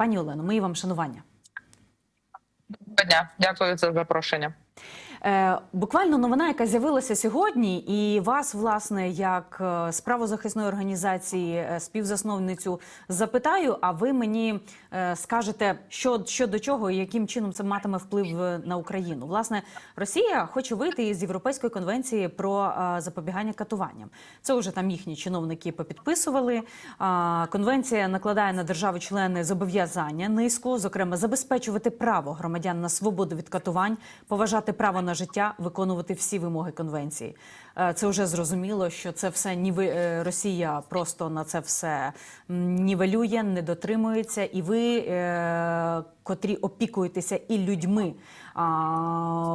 Пані Олено, мої вам шанування. Доброго дня, дякую за запрошення. Е, буквально новина, яка з'явилася сьогодні, і вас, власне, як е, з правозахисної організації, е, співзасновницю, запитаю. А ви мені е, скажете, що, що до чого і яким чином це матиме вплив е, на Україну. Власне, Росія хоче вийти із Європейської конвенції про е, запобігання катуванням. Це вже там їхні чиновники попідписували. Конвенція накладає на держави-члени зобов'язання низку, зокрема, забезпечувати право громадян на свободу від катувань, поважати право на життя, виконувати всі вимоги конвенції. Е, Це вже зрозуміло, що це все ніви е, Росія просто на це все нівелює, не дотримується, і ви, е, котрі опікуєтеся і людьми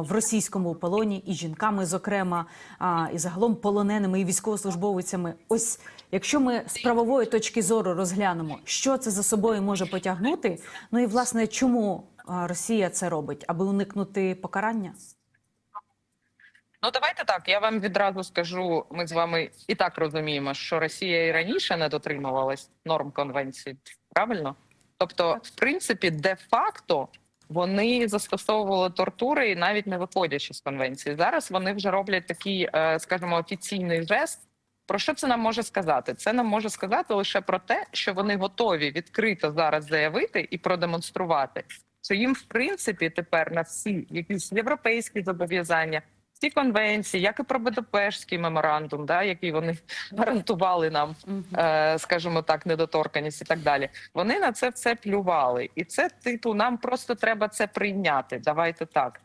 в російському полоні, і жінками, зокрема, і загалом полоненими і військовослужбовцями. Ось якщо ми з правової точки зору розглянемо, що це за собою може потягнути, ну і власне чому Росія це робить, аби уникнути покарання? Ну давайте так. Я вам відразу скажу. Ми з вами і так розуміємо, що Росія і раніше не дотримувалась норм конвенції. Правильно? Тобто, в принципі, де-факто вони застосовували тортури і навіть не виходячи з конвенції. Зараз вони вже роблять такий, е, скажімо, офіційний жест. Про що це нам може сказати? Це нам може сказати лише про те, що вони готові відкрито зараз заявити і продемонструвати, що їм, в принципі, тепер на всі якісь європейські зобов'язання, всі конвенції, як і про Будапештський меморандум, да, який вони гарантували нам, е, скажімо так, недоторканість і так далі. Вони на це все плювали, і це типу, нам просто треба це прийняти. Давайте так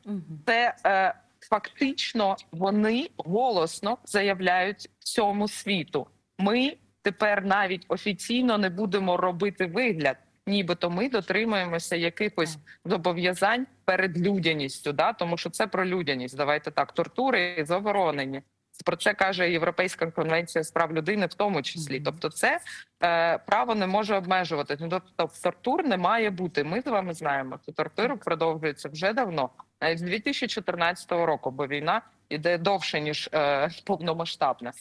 це е, фактично вони голосно заявляють всьому світу. Ми тепер навіть офіційно не будемо робити вигляд, нібито ми дотримуємося якихось зобов'язань перед людяністю. Да? Тому що це про людяність. Давайте так, тортури заборонені. Про це каже Європейська конвенція з прав людини, в тому числі. Тобто, це е, право не може обмежувати. Ну, Тобто, тортур не має бути. Ми з вами знаємо, що тортури продовжуються вже давно, навіть з 2014 року, бо війна іде довше ніж е, повномасштабна.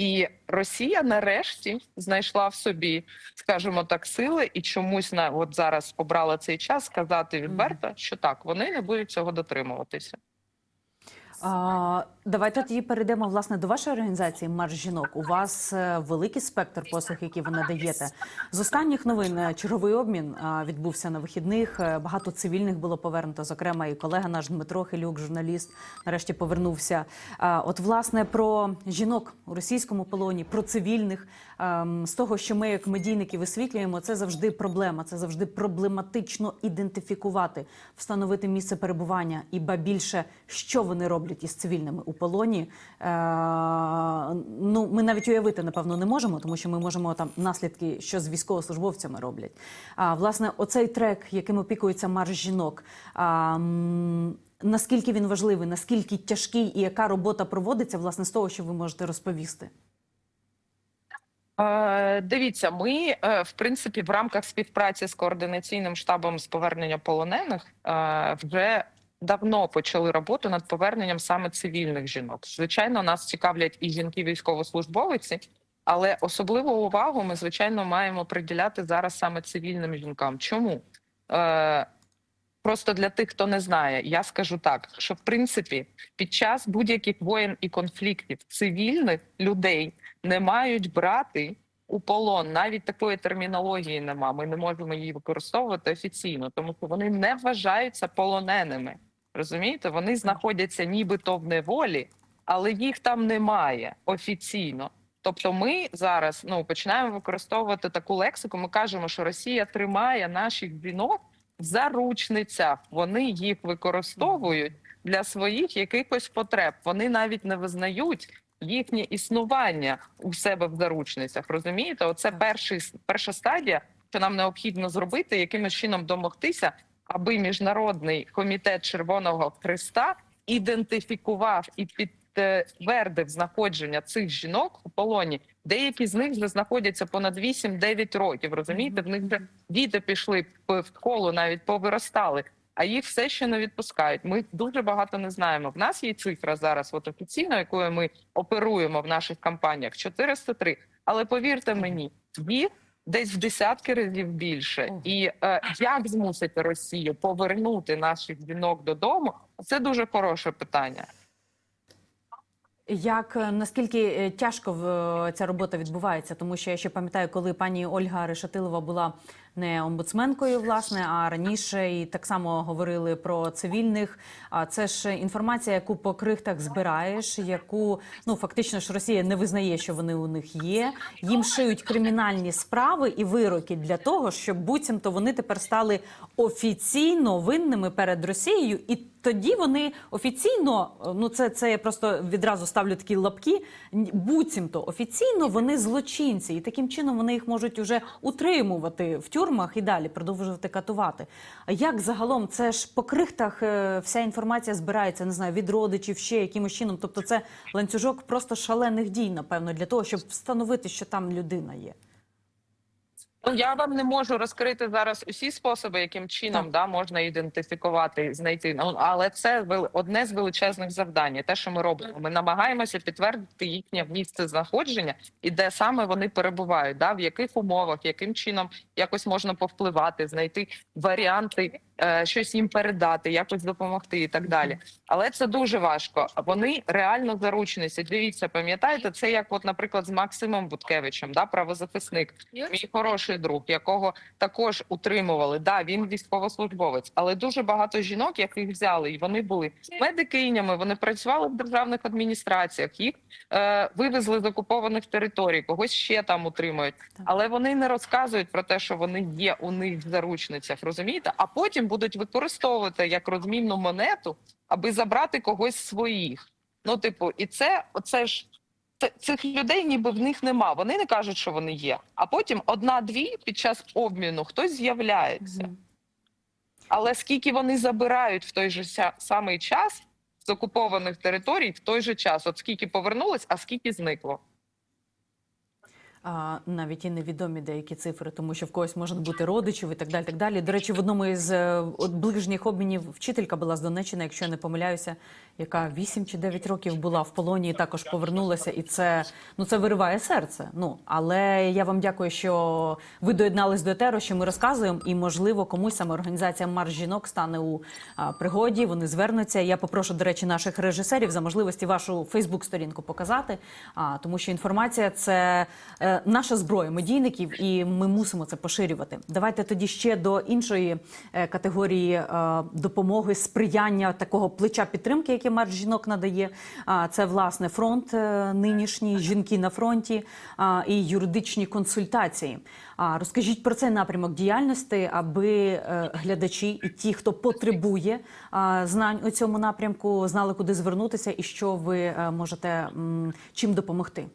І Росія нарешті знайшла в собі, скажімо так, сили і чомусь на от зараз обрала цей час сказати відверто, що так вони не будуть цього дотримуватися. А, давайте тоді перейдемо власне до вашої організації Марш жінок. У вас е, великий спектр послуг, які ви надаєте. З останніх новин е, черговий обмін відбувся на вихідних. Е, Багато цивільних було повернуто. Зокрема, і колега наш Дмитро Хилюк, журналіст, нарешті повернувся. От власне про жінок у російському полоні, про цивільних ем, з того, що ми як медійники висвітлюємо, це завжди проблема. Це завжди проблематично ідентифікувати, встановити місце перебування і ба більше, що вони роблять із цивільними у полоні. Е, ну ми навіть уявити напевно не можемо, тому що ми можемо там наслідки, що з військовослужбовцями роблять. А власне, оцей трек, яким опікується марш жінок. А, Наскільки він важливий, наскільки тяжкий і яка робота проводиться, власне, з того, що ви можете розповісти? Дивіться, ми е, в принципі в рамках співпраці з координаційним штабом з повернення полонених е, вже давно почали роботу над поверненням саме цивільних жінок. Звичайно, нас цікавлять і жінки військовослужбовиці, але особливу увагу ми звичайно маємо приділяти зараз саме цивільним жінкам. Чому? Е, Просто для тих, хто не знає, я скажу так: що в принципі під час будь-яких воєн і конфліктів цивільних людей не мають брати у полон. Навіть такої термінології нема. Ми не можемо її використовувати офіційно, тому що вони не вважаються полоненими. Розумієте, вони знаходяться нібито в неволі, але їх там немає офіційно. Тобто, ми зараз ну починаємо використовувати таку лексику. Ми кажемо, що Росія тримає наших жінок в заручницях. Вони їх використовують для своїх якихось потреб. Вони навіть не визнають їхнє існування у себе в заручницях. Розумієте, оце перший перша стадія, що нам необхідно зробити, якимось чином домогтися, аби міжнародний комітет Червоного Христа ідентифікував і підтвердив знаходження цих жінок у полоні. Деякі з них вже знаходяться понад 8-9 років. Розумієте, в них вже діти пішли в школу, навіть повиростали. А їх все ще не відпускають. Ми дуже багато не знаємо. В нас є цифра зараз, от офіційно, якою ми оперуємо в наших кампаніях 403. Але повірте мені, їх десь в десятки разів більше. І е, як змусити Росію повернути наших жінок додому? Це дуже хороше питання. Як е, наскільки е, тяжко ця робота відбувається? Тому що я ще пам'ятаю, коли пані Ольга Решетилова була не омбудсменкою, власне, а раніше і так само говорили про цивільних. А це ж інформація, яку по крихтах збираєш, яку ну фактично ж Росія не визнає, що вони у них є. Їм шиють кримінальні справи і вироки для того, щоб буцімто вони тепер стали офіційно винними перед Росією, і тоді вони офіційно, ну це, це я просто відразу ставлю такі лапки. Буцімто офіційно вони злочинці, і таким чином вони їх можуть уже утримувати в тюрмах і далі продовжувати катувати. Як загалом це ж по крихтах е, вся інформація збирається, не знаю, від родичів ще якимось чином. Тобто, це ланцюжок просто шалених дій, напевно, для того, щоб встановити, що там людина є. Ну, я вам не можу розкрити зараз усі способи, яким чином Так. да, можна ідентифікувати, знайти. Ну, але це одне з величезних завдань. Те, що ми робимо, ми намагаємося підтвердити їхнє місце знаходження і де саме вони перебувають, да, в яких умовах, яким чином якось можна повпливати, знайти варіанти, щось їм передати, якось допомогти і так далі. Але це дуже важко. Вони реально заручниці. Дивіться, пам'ятаєте, це як, от, наприклад, з Максимом Буткевичем, да, правозахисник мій хороший друг, якого також утримували. Да, він військовослужбовець, але дуже багато жінок, яких взяли, і вони були медикинями, вони працювали в державних адміністраціях, їх е, вивезли з окупованих територій, когось ще там утримують. Але вони не розказують про те, що вони є у них в заручницях, розумієте? А потім будуть використовувати як розмінну монету, аби забрати когось своїх. Ну, типу, і це оце ж цих людей ніби в них нема. Вони не кажуть, що вони є. А потім одна-дві під час обміну хтось з'являється. Але скільки вони забирають в той же самий час з окупованих територій, в той же час, от скільки повернулось, а скільки зникло. А, навіть і невідомі деякі цифри, тому що в когось можуть бути родичів і так далі. Так далі. До речі, в одному із е, от ближніх обмінів вчителька була з Донеччини, якщо я не помиляюся, яка 8 чи 9 років була в полоні і також повернулася. І це ну це вириває серце. Ну але я вам дякую, що ви доєднались до етеру, що ми розказуємо, і можливо комусь саме організація Марш жінок стане у а, пригоді. Вони звернуться. Я попрошу, до речі, наших режисерів за можливості вашу Фейсбук-сторінку показати. А тому, що інформація це е, наша зброя медійників, і ми мусимо це поширювати. Давайте тоді ще до іншої е, категорії е, допомоги, сприяння такого плеча підтримки, яке Марш жінок надає. Це власне фронт е, нинішній, жінки на фронті і юридичні консультації. Розкажіть про цей напрямок діяльності, аби е, глядачі і ті, хто потребує знань у цьому напрямку, знали, куди звернутися і що ви е, можете чим допомогти.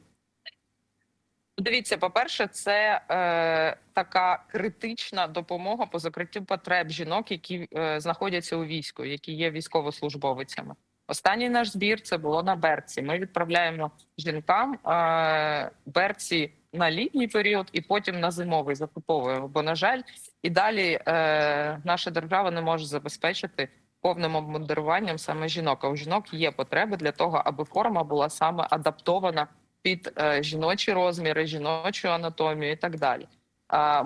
Дивіться, по-перше, це е, така критична допомога по закриттю потреб жінок, які е, знаходяться у війську, які є військовослужбовицями. Останній наш збір це було на берці. Ми відправляємо жінкам е, берці на літній період і потім на зимовий закуповуємо. Бо, на жаль, і далі е, наша держава не може забезпечити повним обмундируванням саме жінок. А у жінок є потреби для того, аби форма була саме адаптована під е, жіночі розміри, жіночу анатомію і так далі.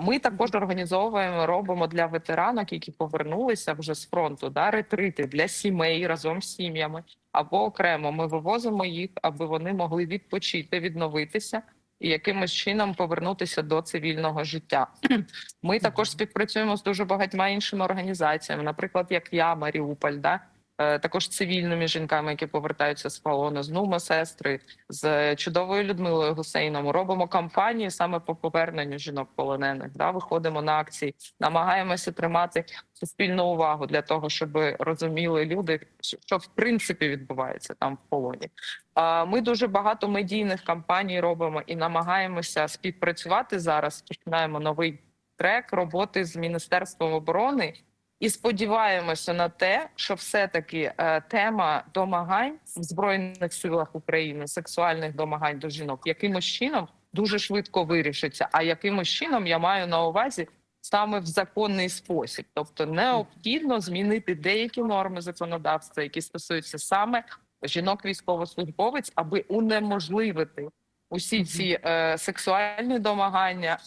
Ми також організовуємо, робимо для ветеранок, які повернулися вже з фронту, да, ретрити для сімей разом з сім'ями або окремо. Ми вивозимо їх, аби вони могли відпочити, відновитися і якимось чином повернутися до цивільного життя. Ми також співпрацюємо з дуже багатьма іншими організаціями, наприклад, як я, Маріуполь, да. Е, Також цивільними жінками, які повертаються з полону, з Нума сестри, з чудовою Людмилою Гусейном. Робимо кампанії саме по поверненню жінок полонених. Да, виходимо на акції, намагаємося тримати суспільну увагу для того, щоб розуміли люди, що в принципі відбувається там в полоні. Ми дуже багато медійних кампаній робимо і намагаємося співпрацювати зараз. Починаємо новий трек роботи з міністерством оборони. І сподіваємося на те, що все-таки е, тема домагань в збройних силах України, сексуальних домагань до жінок, якимось чином дуже швидко вирішиться. А якимось чином я маю на увазі саме в законний спосіб, тобто необхідно змінити деякі норми законодавства, які стосуються саме жінок військовослужбовець, аби унеможливити усі ці е, сексуальні домагання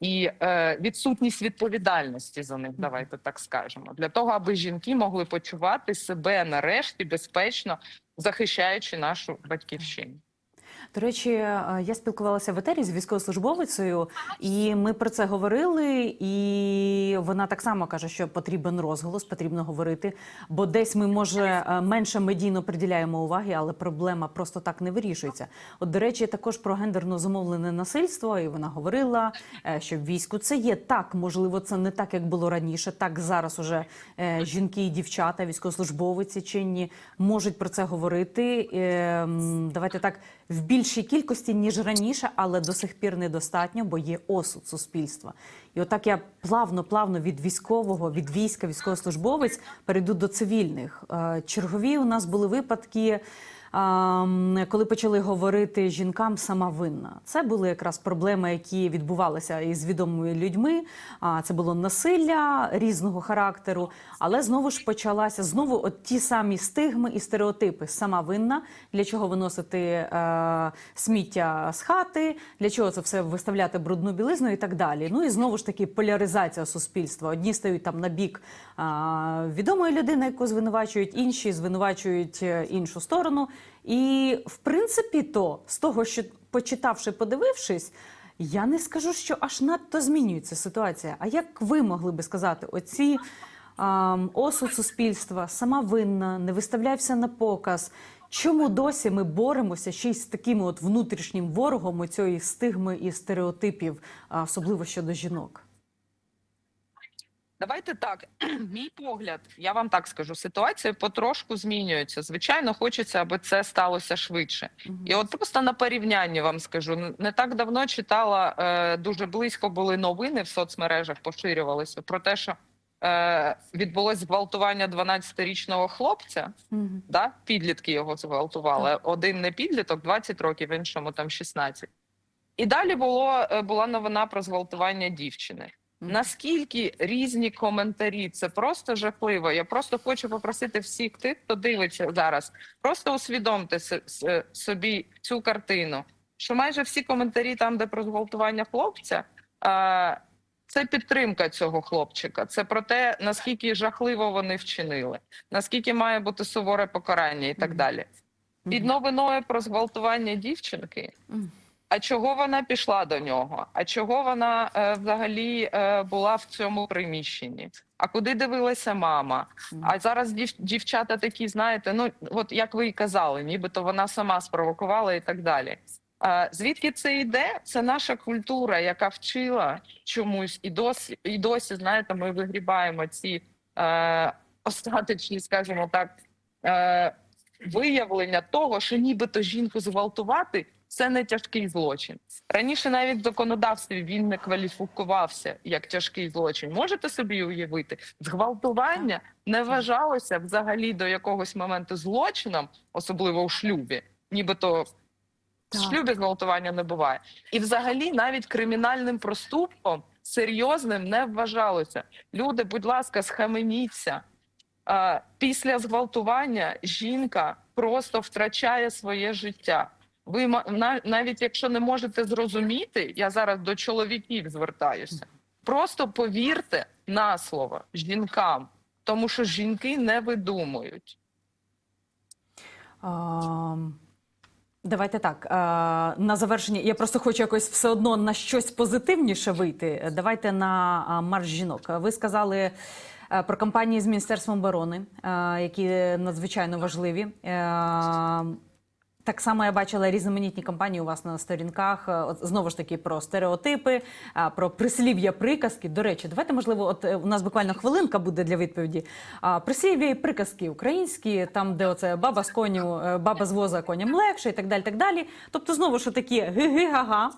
і е, відсутність відповідальності за них, давайте так скажемо, для того, аби жінки могли почувати себе нарешті безпечно, захищаючи нашу батьківщину. До речі, е, я спілкувалася в етері з військовослужбовицею, і ми про це говорили. І вона так само каже, що потрібен розголос, потрібно говорити. Бо десь ми може е, менше медійно приділяємо уваги, але проблема просто так не вирішується. От, до речі, також про гендерно зумовлене насильство, і вона говорила, е, що в війську це є так. Можливо, це не так, як було раніше. Так зараз уже жінки і дівчата, військовослужбовиці чинні можуть про це говорити. Е, Давайте так в більшій кількості ніж раніше, але до сих пір недостатньо, бо є осуд суспільства. І отак я плавно, плавно від військового, від війська, військовослужбовець перейду до цивільних. Е, Чергові у нас були випадки. Коли почали говорити жінкам сама винна, це були якраз проблеми, які відбувалися із відомими людьми. Це було насилля різного характеру, але знову ж почалася знову от ті самі стигми і стереотипи. Сама винна, для чого виносити е, сміття з хати, для чого це все виставляти брудну білизну і так далі. Ну і знову ж таки поляризація суспільства. Одні стають там на бік відомої людини, яку звинувачують, інші звинувачують е, іншу сторону. І в принципі, то з того, що почитавши, подивившись. Я не скажу, що аж надто змінюється ситуація. А як ви могли би сказати, оці ам, осуд суспільства, сама винна, не виставляйся на показ. Чому досі ми боремося ще й з таким от внутрішнім ворогом оцієї стигми і стереотипів, особливо щодо жінок? Давайте так. Мій погляд, я вам так скажу, ситуація потрошку змінюється. Звичайно, хочеться, аби це сталося швидше. І от просто на порівнянні вам скажу, не так давно читала е, дуже близько були новини в соцмережах, поширювалися про те, що е, відбулось зґвалтування 12-річного хлопця. Да? Підлітки його зґвалтували. Один не підліток, 20 років, іншому там 16. І далі було, е, була новина про зґвалтування дівчини. Наскільки різні коментарі, це просто жахливо. Я просто хочу попросити всіх тих, хто дивиться зараз, просто усвідомте собі цю картину, що майже всі коментарі, там, де про зґвалтування хлопця, це підтримка цього хлопчика. Це про те, наскільки жахливо вони вчинили, наскільки має бути суворе покарання і так далі. Під новиною про зґвалтування дівчинки. А чого вона пішла до нього? А чого вона е, взагалі е, була в цьому приміщенні? А куди дивилася мама? А зараз дів, дівчата такі, знаєте, ну от як ви і казали, нібито вона сама спровокувала і так далі. А, звідки це йде? Це наша культура, яка вчила чомусь, і досі, і досі знаєте, ми вигрібаємо ці е, остаточні, скажімо так, е, виявлення того, що нібито жінку зґвалтувати це не тяжкий злочин. Раніше навіть в законодавстві він не кваліфікувався як тяжкий злочин. Можете собі уявити, зґвалтування не вважалося взагалі до якогось моменту злочином, особливо у шлюбі. Нібито в шлюбі зґвалтування не буває. І взагалі навіть кримінальним проступком серйозним не вважалося. Люди, будь ласка, схаменіться. Після зґвалтування жінка просто втрачає своє життя. Ви навіть якщо не можете зрозуміти, я зараз до чоловіків звертаюся. Просто повірте на слово жінкам, тому що жінки не видумують. Ам, Давайте так. а, На завершення я просто хочу якось все одно на щось позитивніше вийти. Давайте на марш жінок. Ви сказали е, про кампанії з Міністерством оборони, е, які надзвичайно важливі. Так само я бачила різноманітні кампанії у вас на сторінках. Е, От знову ж таки про стереотипи, про прислів'я, приказки. До речі, давайте можливо, от е, у нас буквально хвилинка буде для відповіді. Прислів'я і приказки українські, там де оце баба з коню, е, баба з воза коням легше, і так далі. так далі. Тобто, знову ж такі ги-ги-га-га.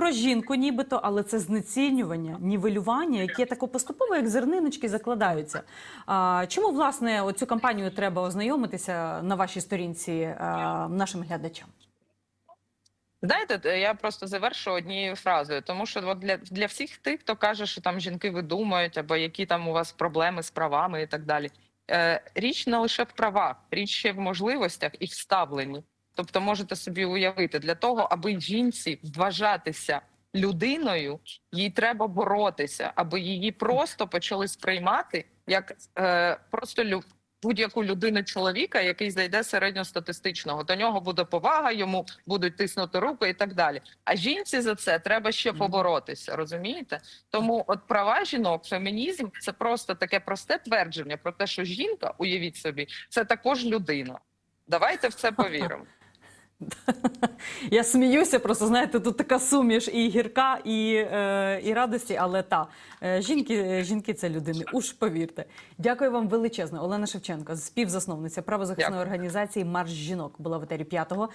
Про жінку, нібито, але це знецінювання, нівелювання, яке тако поступово, як зерниночки, закладаються. А, чому власне оцю кампанію треба ознайомитися на вашій сторінці а, нашим глядачам? Знаєте, я просто завершу однією фразою, тому що от для, для всіх тих, хто каже, що там жінки видумують, або які там у вас проблеми з правами і так далі. Е, річ не лише в правах, річ ще в можливостях і в ставленні. Тобто, можете собі уявити, для того, аби жінці вважатися людиною, їй треба боротися, аби її просто почали сприймати як е, просто лю- будь-яку людину чоловіка, який зайде середньостатистичного. До нього буде повага, йому будуть тиснути руку і так далі. А жінці за це треба ще поборотися. Розумієте? Тому от права жінок, фемінізм це просто таке просте твердження про те, що жінка, уявіть собі, це також людина. Давайте в це повіримо. Я сміюся, просто знаєте, тут така суміш і гірка, і, е, і радості, але та е, жінки, жінки це людини. Уж повірте. Дякую вам величезно. Олена Шевченко, співзасновниця правозахисної Дякую. організації Марш жінок була в етері п'ятого.